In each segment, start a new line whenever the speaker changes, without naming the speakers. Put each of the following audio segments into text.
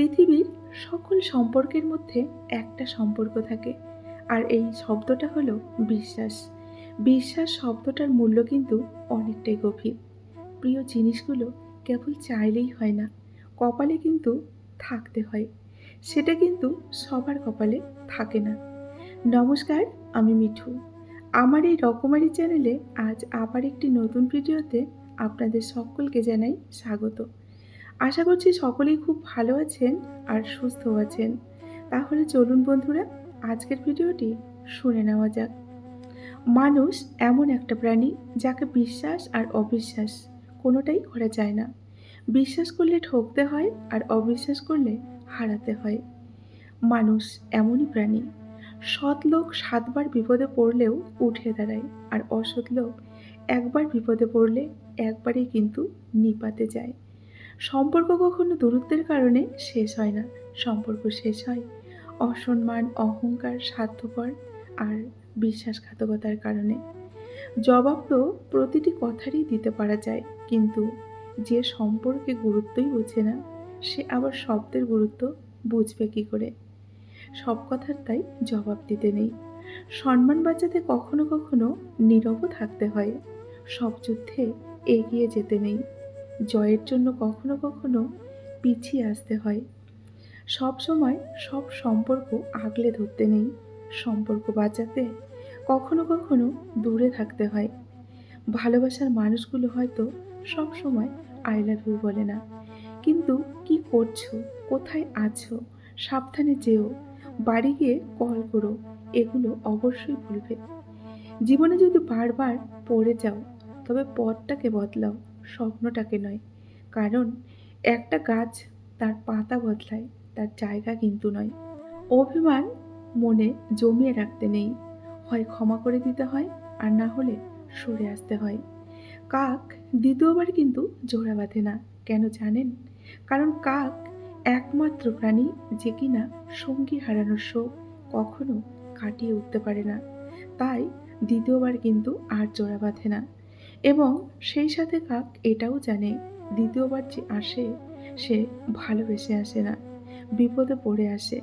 পৃথিবীর সকল সম্পর্কের মধ্যে একটা সম্পর্ক থাকে। আর এই শব্দটা হলো বিশ্বাস। বিশ্বাস শব্দটার মূল্য কিন্তু অনেকটাই গভীর। প্রিয় জিনিসগুলো কেবল চাইলেই হয় না, কপালে কিন্তু থাকতে হয়। সেটা কিন্তু সবার কপালে থাকে না। নমস্কার, আমি মিঠু। আমার এই রকমারি চ্যানেলে আজ আবার একটি নতুন ভিডিওতে আপনাদের সকলকে জানাই স্বাগত। আশা করছি সকলেই খুব ভালো আছেন আর সুস্থ আছেন। তাহলে চলুন বন্ধুরা, আজকের ভিডিওটি শুনে নেওয়া যাক। মানুষ এমন একটা প্রাণী যাকে বিশ্বাস আর অবিশ্বাস কোনোটাই করা যায় না। বিশ্বাস করলে ঠকতে হয় আর অবিশ্বাস করলে হারাতে হয়। মানুষ এমনই প্রাণী। সৎ লোক সাতবার বিপদে পড়লেও উঠে দাঁড়ায় আর অসৎ লোক একবার বিপদে পড়লে একবারেই কিন্তু নিপাতে যায়। সম্পর্ক কখনো দূরত্বের কারণে শেষ হয় না। সম্পর্ক শেষ হয় অসম্মান, অহংকার, স্বার্থপর আর বিশ্বাসঘাতকতার কারণে। জবাব তো প্রতিটি কথারই দিতে পারা যায়, কিন্তু যে সম্পর্কে গুরুত্বই বোঝে না, সে আবার শব্দের গুরুত্ব বুঝবে কী করে? সব কথার তাই জবাব দিতে নেই। সম্মান বাঁচাতে কখনো কখনো নীরবও থাকতে হয়। সব যুদ্ধে এগিয়ে যেতে নেই। জয়ের জন্য কখনো কখনো পিছিয়ে আসতে হয়। সব সময় সব সম্পর্ক আগলে ধরতে নেই। সম্পর্ক বাঁচাতে কখনো কখনো দূরে থাকতে হয়। ভালোবাসার মানুষগুলো হয়তো সব সময় আই লাভ ইউ বলে না। কিন্তু কি করছ? কোথায় আছো? সাবধানে যেও। বাড়ি গিয়ে কল করো। এগুলো অবশ্যই ভুলবে। জীবনে যদি বারবার পড়ে যাও, তবে পথটাকে বদলাও। স্বপ্নটাকে নয়। কারণ একটা গাছ তার পাতা বদলায়, তার জায়গা কিন্তু নয়। অভিমান মনে জমিয়ে রাখতে নেই। হয় ক্ষমা করে দিতে হয়, আর না হলে সরে আসতে হয়। কাক দ্বিতীয়বার কিন্তু জোড়া বাঁধে না, কেন জানেন? কারণ কাক একমাত্র প্রাণী যে কিনা সঙ্গী হারানোর শোক কখনো কাটিয়ে উঠতে পারে না। তাই দ্বিতীয়বার কিন্তু আর জোড়া বাঁধে না। এবং সেই সাথে কাক এটাও জানে দ্বিতীয়বার যে আসে, সে ভালোবেসে আসে না, বিপদে পড়ে আসে।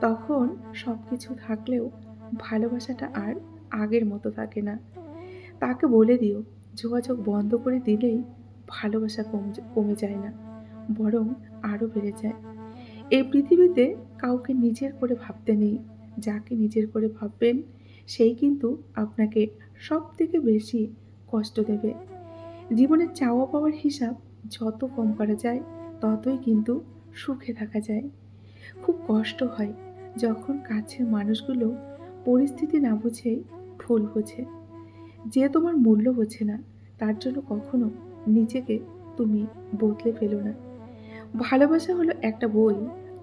তখন সব কিছু থাকলেও ভালোবাসাটা আর আগের মতো থাকে না। তাকে বলে দিও, যোগাযোগ বন্ধ করে দিলেই ভালোবাসা কম যায় না, বরং আরও বেড়ে যায়। এই পৃথিবীতে কাউকে নিজের করে ভাবতে নেই, যাকে নিজের করে ভাববেন, সেই কিন্তু আপনাকে সব থেকে বেশি কষ্ট দেবে। জীবনে চাওয়া পাওয়ার হিসাব যত কম করা যায়, ততই কিন্তু সুখে থাকা যায়। খুব কষ্ট হয় যখন কাছের মানুষগুলো পরিস্থিতি না বুঝেই ভুল বোঝে। যে তোমার মূল্য বোঝে না, তার জন্য কখনো নিজেকে তুমি বদলে ফেলো না। ভালোবাসা হলো একটা বই,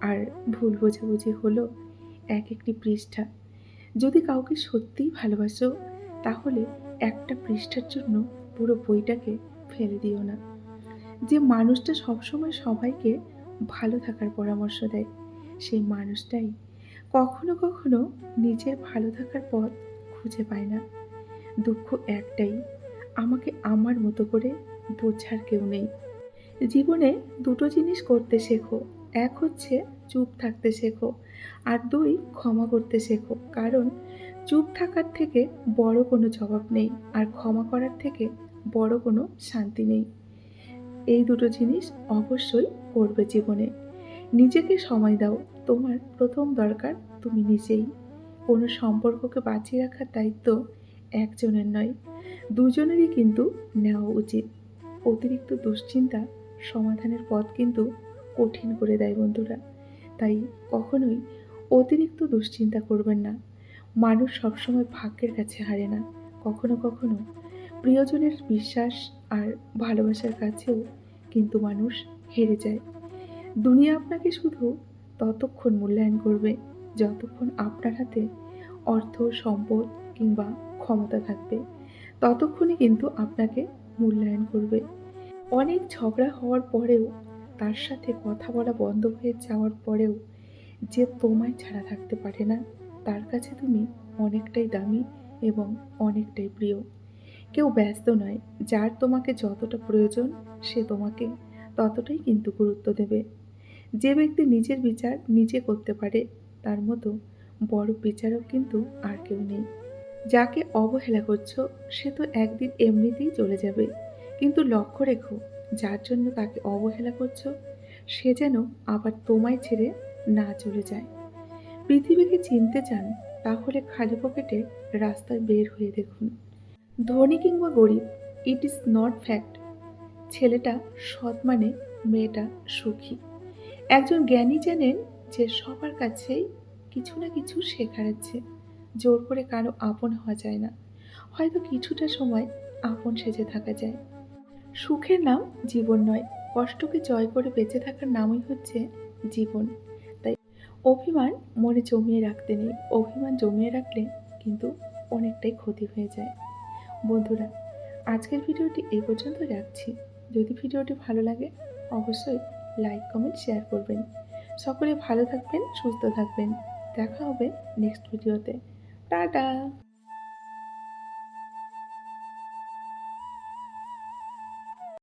আর ভুল বোঝাবুঝি হলো এক একটি পৃষ্ঠা। যদি কাউকে সত্যিই ভালোবাসো, তাহলে একটা পৃষ্ঠার জন্য পুরো বইটাকে ফেলে দিও না। যে মানুষটা সবসময় সবাইকে ভালো থাকার পরামর্শ দেয়, সেই মানুষটাই কখনো কখনো নিজের ভালো থাকার পথ খুঁজে পায় না। দুঃখ একটাই, আমাকে আমার মতো করে বোঝার কেউ নেই। জীবনে দুটো জিনিস করতে শেখো, এক হচ্ছে চুপ থাকতে শেখো, আর দুই ক্ষমা করতে শেখো, কারণ চুপ থাকার থেকে বড় কোনো জবাব নেই আর ক্ষমা করার থেকে বড় কোনো শান্তি নেই। এই দুটো জিনিস অবশ্যই করবে জীবনে। নিজেকে সময় দাও, তোমার প্রথম দরকার তুমি নিজেই। কোনো সম্পর্ককে বাঁচিয়ে রাখার দায়িত্ব একজনের নয়, দুজনেরই কিন্তু নেওয়া উচিত। অতিরিক্ত দুশ্চিন্তা সমাধানের পথ কিন্তু কঠিন করে দেয় বন্ধুরা, তাই কখনোই অতিরিক্ত দুশ্চিন্তা করবেন না। মানুষ সবসময় ভাগ্যের কাছে হারে না, কখনো কখনো প্রিয়জনের বিশ্বাস আর ভালোবাসার কাছেও কিন্তু মানুষ হেরে যায়। দুনিয়া আপনাকে শুধু ততক্ষণ মূল্যায়ন করবে, যতক্ষণ আপনার হাতে অর্থ, সম্পদ কিংবা ক্ষমতা থাকবে, ততক্ষণই কিন্তু আপনাকে মূল্যায়ন করবে। অনেক ঝগড়া হওয়ার পরেও, তার সাথে কথা বলা বন্ধ হয়ে যাওয়ার পরেও যে তোমায় ছাড়া থাকতে পারে না তার কাছে তুমি অনেকটাই দামি এবং অনেকটাই প্রিয়। কেউ ব্যস্ত নয়, যার তোমাকে যতটা প্রয়োজন, সে তোমাকে ততটাই কিন্তু গুরুত্ব দেবে। যে ব্যক্তি নিজের বিচার নিজে করতে পারে, তার মতো বড় বিচারক কিন্তু আর কেউ নেই। যাকে অবহেলা করছ, সে তো একদিন এমনিতেই চলে যাবে। কিন্তু লক্ষ্য রেখো, যার জন্য তাকে অবহেলা করছ, সে যেন আবার তোমায় ছেড়ে না চলে যায়। পৃথিবীকে চিনতে চান, তাহলে খালি পকেটে রাস্তায় বের হয়ে দেখুন। ধনী কিংবা গরিব ইট ইজ নট ফ্যাক্ট ছেলেটা সৎ মানে মেয়েটা সুখী। একজন জ্ঞানী জানেন যে সবার কাছেই কিছু না কিছু শেখার আছে। জোর করে কারও আপন হওয়া যায় না। হয়তো কিছুটা সময় আপন সেজে থাকা যায়। সুখের নাম জীবন নয়। কষ্টকে জয় করে বেঁচে থাকার নামই হচ্ছে জীবন। অভিমান মনে জমিয়ে রাখতে নেই। অভিমান জমিয়ে রাখলে কিন্তু অনেকটাই ক্ষতি হয়ে যায়। বন্ধুরা, আজকের ভিডিওটি এই পর্যন্ত রাখছি। যদি ভিডিওটি ভালো লাগে, অবশ্যই লাইক, কমেন্ট, শেয়ার করবেন। সকলে ভালো থাকবেন, সুস্থ থাকবেন। দেখা হবে নেক্সট ভিডিওতে। টাটা!